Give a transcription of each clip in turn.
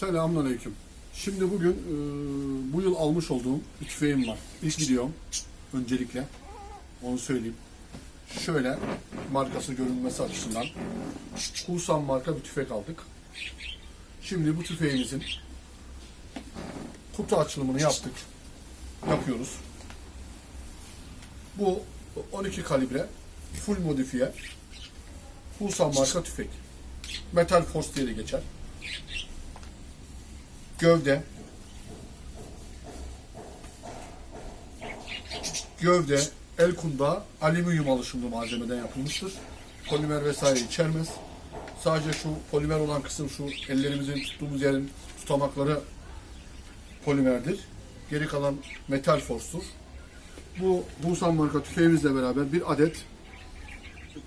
Selamünaleyküm. Şimdi bugün e, bu yıl almış olduğum bir tüfeğim var. İlk videom öncelikle. Onu söyleyeyim. Şöyle markası görünmesi açısından Husan marka bir tüfek aldık. Şimdi bu tüfeğimizin kutu açılımını yaptık. Yapıyoruz. Bu 12 kalibre full modifiye Husan marka tüfek. Metal Force diye de geçer gövde gövde el kundağı alüminyum alışımlı malzemeden yapılmıştır. Polimer vesaire içermez. Sadece şu polimer olan kısım şu ellerimizin tuttuğumuz yerin tutamakları polimerdir. Geri kalan metal forstur. Bu Busan marka tüfeğimizle beraber bir adet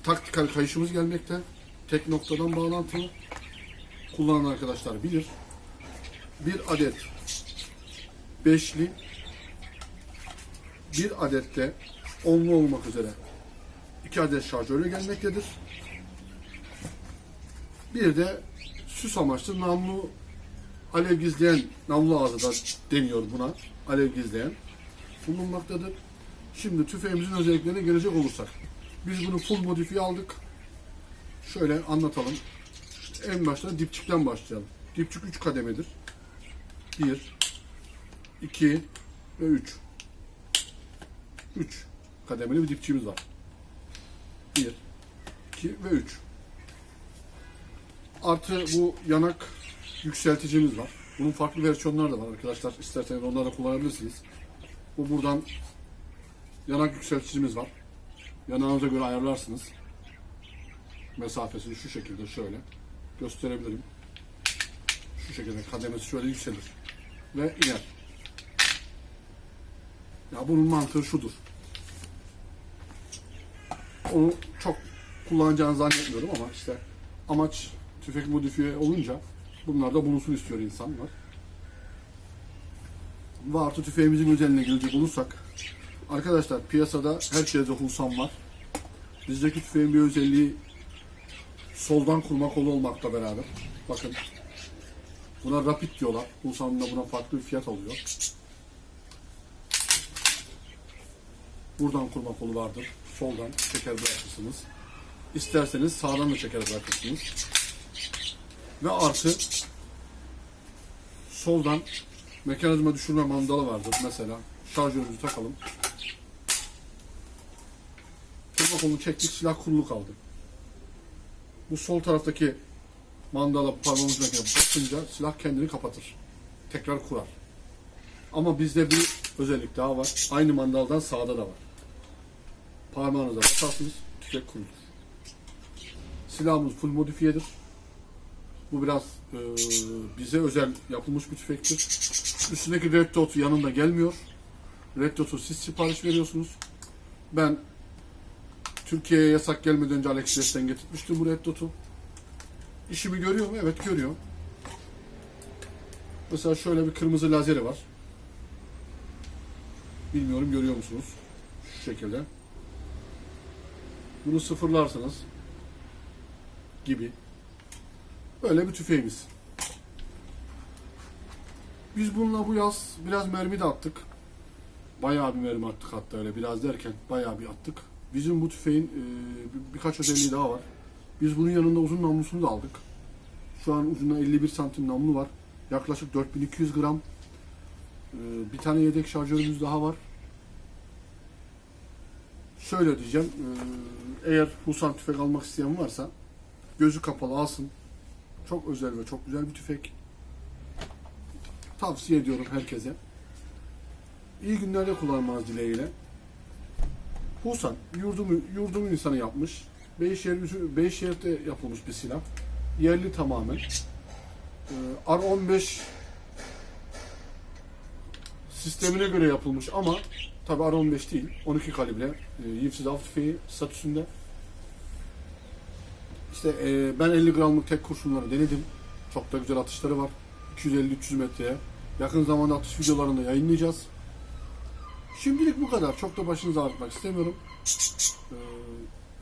taktikal kayışımız gelmekte. Tek noktadan bağlantılı. Kullanan arkadaşlar bilir bir adet beşli, bir adet de onlu olmak üzere iki adet şarjörle gelmektedir. Bir de süs amaçlı namlu alev gizleyen namlu ağzı da deniyor buna. Alev gizleyen bulunmaktadır. Şimdi tüfeğimizin özelliklerine gelecek olursak. Biz bunu full modifiye aldık. Şöyle anlatalım. En başta dipçikten başlayalım. Dipçik 3 kademedir. 1, 2 ve 3. 3 kademeli bir dipçiğimiz var. 1, 2 ve 3. Artı bu yanak yükselticimiz var. Bunun farklı versiyonları da var arkadaşlar. İsterseniz onları da kullanabilirsiniz. Bu buradan yanak yükselticimiz var. Yanağınıza göre ayarlarsınız. Mesafesini şu şekilde şöyle gösterebilirim. Şu şekilde kademesi şöyle yükselir ve iner. Ya bunun mantığı şudur. Onu çok kullanacağını zannetmiyorum ama işte amaç tüfek modifiye olunca bunlar da bulunsun istiyor insanlar. Ve artı tüfeğimizin özeline gelecek olursak arkadaşlar piyasada her şeyde Hulsan var. Bizdeki tüfeğin bir özelliği soldan kurma kolu olmakla beraber. Bakın Buna rapid diyorlar. Bulsan'ın da buna farklı bir fiyat alıyor. Buradan kurma kolu vardır. Soldan çeker bırakırsınız. İsterseniz sağdan da çeker bırakırsınız. Ve artı soldan mekanizma düşürme mandalı vardır. Mesela şarjörümüzü takalım. Kurma kolunu çektik, silah kurulu kaldı. Bu sol taraftaki mandala parmağımızla basınca silah kendini kapatır. Tekrar kurar. Ama bizde bir özellik daha var. Aynı mandaldan sağda da var. Parmağınıza basarsınız, tüfek kurulur. Silahımız full modifiyedir. Bu biraz e, bize özel yapılmış bir tüfektir. Üstündeki red dot yanında gelmiyor. Red dot'u siz sipariş veriyorsunuz. Ben Türkiye'ye yasak gelmeden önce AliExpress'ten getirmiştim bu red dot'u. İşimi görüyor mu? Evet görüyor. Mesela şöyle bir kırmızı lazeri var. Bilmiyorum görüyor musunuz? Şu şekilde. Bunu sıfırlarsınız. Gibi. Böyle bir tüfeğimiz. Biz bununla bu yaz biraz mermi de attık. Bayağı bir mermi attık hatta öyle biraz derken bayağı bir attık. Bizim bu tüfeğin bir- birkaç özelliği daha var. Biz bunun yanında uzun namlusunu da aldık. Şu an ucunda 51 santim namlu var. Yaklaşık 4200 gram. Ee, bir tane yedek şarjörümüz daha var. Şöyle diyeceğim. ee, Eğer Husan tüfek almak isteyen varsa gözü kapalı alsın. Çok özel ve çok güzel bir tüfek. Tavsiye ediyorum herkese. İyi günlerde kullanmanız dileğiyle. Husan yurdumu, yurdumun insanı yapmış. Beyşehir, Beyşehir'de yapılmış bir silah. Yerli tamamen. Ee, R15 sistemine göre yapılmış ama tabi R15 değil. 12 kalibre e, yivsiz av tüfeği statüsünde. İşte e, ben 50 gramlık tek kurşunları denedim. Çok da güzel atışları var. 250-300 metreye. Yakın zamanda atış videolarını da yayınlayacağız. Şimdilik bu kadar. Çok da başınızı ağrıtmak istemiyorum. Ee,